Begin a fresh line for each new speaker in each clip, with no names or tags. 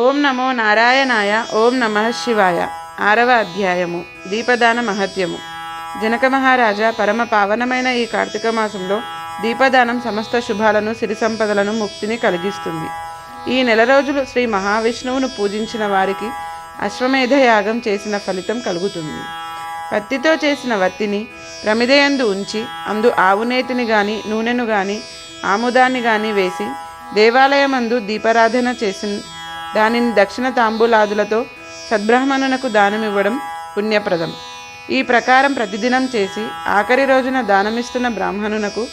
ఓం నమో నారాయణాయ ఓం నమ శివాయ. ఆరవ అధ్యాయము దీపదాన మహత్యము. జనక మహారాజా పరమ పావనమైన ఈ కార్తీక మాసంలో దీపదానం సమస్త శుభాలను సిరి సంపదలను ముక్తిని కలిగిస్తుంది. ఈ నెల రోజులు శ్రీ మహావిష్ణువును పూజించిన వారికి అశ్వమేధ యాగం చేసిన ఫలితం కలుగుతుంది. పత్తితో చేసిన వత్తిని ప్రమిదయందు ఉంచి అందు ఆవునేతిని గాని నూనెను గాని ఆముదాన్ని గాని వేసి దేవాలయమందు దీపారాధన చేసిన దానిని దక్షిణ తాంబూలాదులతో సద్బ్రాహ్మణునకు దానమివ్వడం పుణ్యప్రదం. ఈ ప్రకారం ప్రతిదినం చేసి ఆఖరి రోజున దానమిస్తున్న బ్రాహ్మణునకు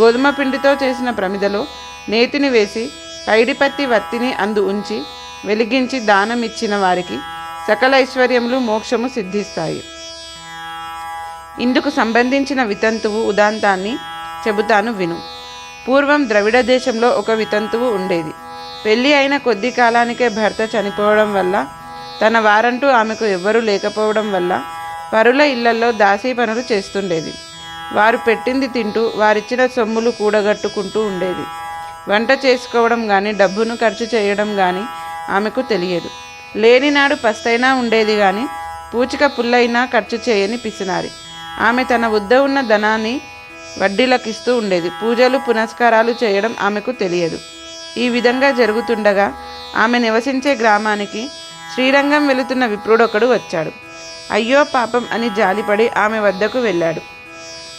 గోధుమ పిండితో చేసిన ప్రమిదలో నేతిని వేసి పైడిపత్తి వత్తిని అందు ఉంచి వెలిగించి దానం ఇచ్చిన వారికి సకల ఐశ్వర్యములు మోక్షము సిద్ధిస్తాయి. ఇందుకు సంబంధించిన వితంతువు ఉదాంతాన్ని చెబుతాను విను. పూర్వం ద్రవిడ దేశంలో ఒక వితంతువు ఉండేది. పెళ్ళి అయిన కొద్ది కాలానికే భర్త చనిపోవడం వల్ల తన వారంటూ ఆమెకు ఎవ్వరూ లేకపోవడం వల్ల పరుల ఇళ్ళలో దాసీ పనులు చేస్తుండేది. వారు పెట్టింది తింటూ వారిచ్చిన సొమ్ములు కూడగట్టుకుంటూ ఉండేది. వంట చేసుకోవడం కానీ డబ్బును ఖర్చు చేయడం కానీ ఆమెకు తెలియదు. లేనినాడు పస్తైనా ఉండేది కానీ పూచిక పుల్లైనా ఖర్చు చేయని పిసినారి. ఆమె తన వద్ద ఉన్న ధనాన్ని వడ్డీలకిస్తూ ఉండేది. పూజలు పునస్కారాలు చేయడం ఆమెకు తెలియదు. ఈ విధంగా జరుగుతుండగా ఆమె నివసించే గ్రామానికి శ్రీరంగం వెళుతున్న విప్రుడొకడు వచ్చాడు. అయ్యో పాపం అని జాలిపడి ఆమె వద్దకు వెళ్ళాడు.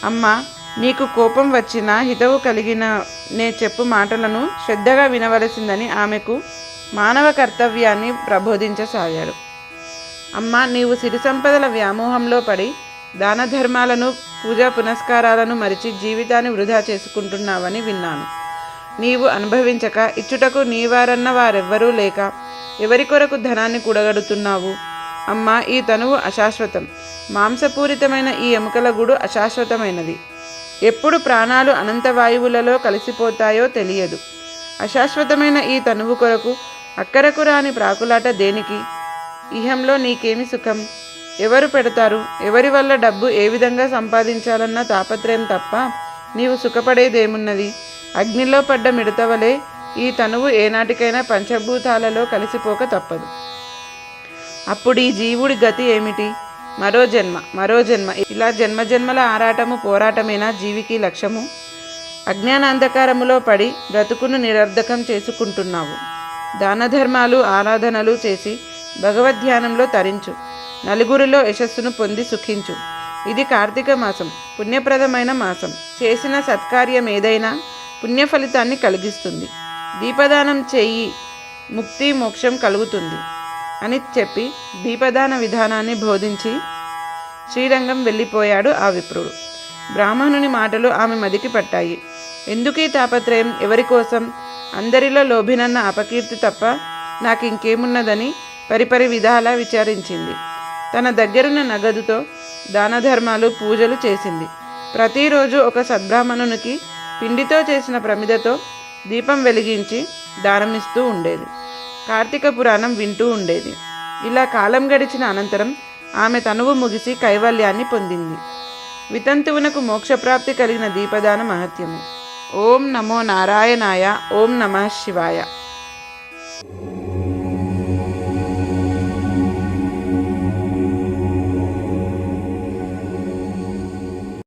అమ్మా నీకు కోపం వచ్చినా హితవు కలిగిన నే చెప్పు మాటలను శ్రద్ధగా వినవలసిందని ఆమెకు మానవ కర్తవ్యాన్ని ప్రబోధించసాగాడు. అమ్మా నీవు సిరి సంపదల వ్యామోహంలో పడి దాన ధర్మాలను పూజా పునస్కారాలను మరిచి జీవితాన్ని వృధా చేసుకుంటున్నావని విన్నాను. నీవు అనుభవించక ఇచ్చుటకు నీవారన్న వారెవ్వరూ లేక ఎవరి కొరకు ధనాన్ని కూడగడుతున్నావు? అమ్మా ఈ తనువు అశాశ్వతం. మాంసపూరితమైన ఈ ఎముకల గూడు అశాశ్వతమైనది. ఎప్పుడు ప్రాణాలు అనంత వాయువులలో కలిసిపోతాయో తెలియదు. అశాశ్వతమైన ఈ తనువు కొరకు అక్కరకు రాని ప్రాకులాట దేనికి? ఇహంలో నీకేమి సుఖం? ఎవరు పెడతారు? ఎవరి వల్ల డబ్బు ఏ విధంగా సంపాదించాలన్న తాపత్రయం తప్ప నీవు సుఖపడేదేమున్నది? అగ్నిలో పడ్డ మిడతవలే ఈ తనువు ఏనాటికైనా పంచభూతాలలో కలిసిపోక తప్పదు. అప్పుడు ఈ జీవుడి గతి ఏమిటి? మరో జన్మ మరో జన్మ. ఇలా జన్మ జన్మల ఆరాటము పోరాటమేనా జీవికి లక్ష్యము? అజ్ఞానాంధకారములో పడి బ్రతుకును నిరర్ధకం చేసుకుంటున్నావు. దానధర్మాలు ఆరాధనలు చేసి భగవద్ధ్యానంలో తరించు. నలుగురిలో యశస్సును పొంది సుఖించు. ఇది కార్తీక మాసం పుణ్యప్రదమైన మాసం. చేసిన సత్కార్యం ఏదైనా పుణ్య ఫలితాన్ని కలిగిస్తుంది. దీపదానం చేయి ముక్తి మోక్షం కలుగుతుంది అని చెప్పి దీపదాన విధానాన్ని బోధించి శ్రీరంగం వెళ్ళిపోయాడు ఆ విప్రుడు. బ్రాహ్మణుని మాటలు ఆమె మదికి పట్టాయి. ఎందుకీ తాపత్రయం ఎవరి కోసం? అందరిలో లోభినన్న అపకీర్తి తప్ప నాకు ఇంకేమున్నదని పరిపరి విధాలా విచారించింది. తన దగ్గరున్న నగదుతో దాన ధర్మాలు పూజలు చేసింది. ప్రతిరోజు ఒక సద్బ్రాహ్మణునికి పిండితో చేసిన ప్రమిదతో దీపం వెలిగించి దానమిస్తూ ఉండేది. కార్తీక పురాణం వింటూ ఉండేది. ఇలా కాలం గడిచిన అనంతరం ఆమె తనువు ముగిసి కైవల్యాన్ని పొందింది. వితంతువునకు మోక్షప్రాప్తి కలిగిన దీపదాన మహత్యము. ఓం నమో నారాయణాయ ఓం నమ శివాయ.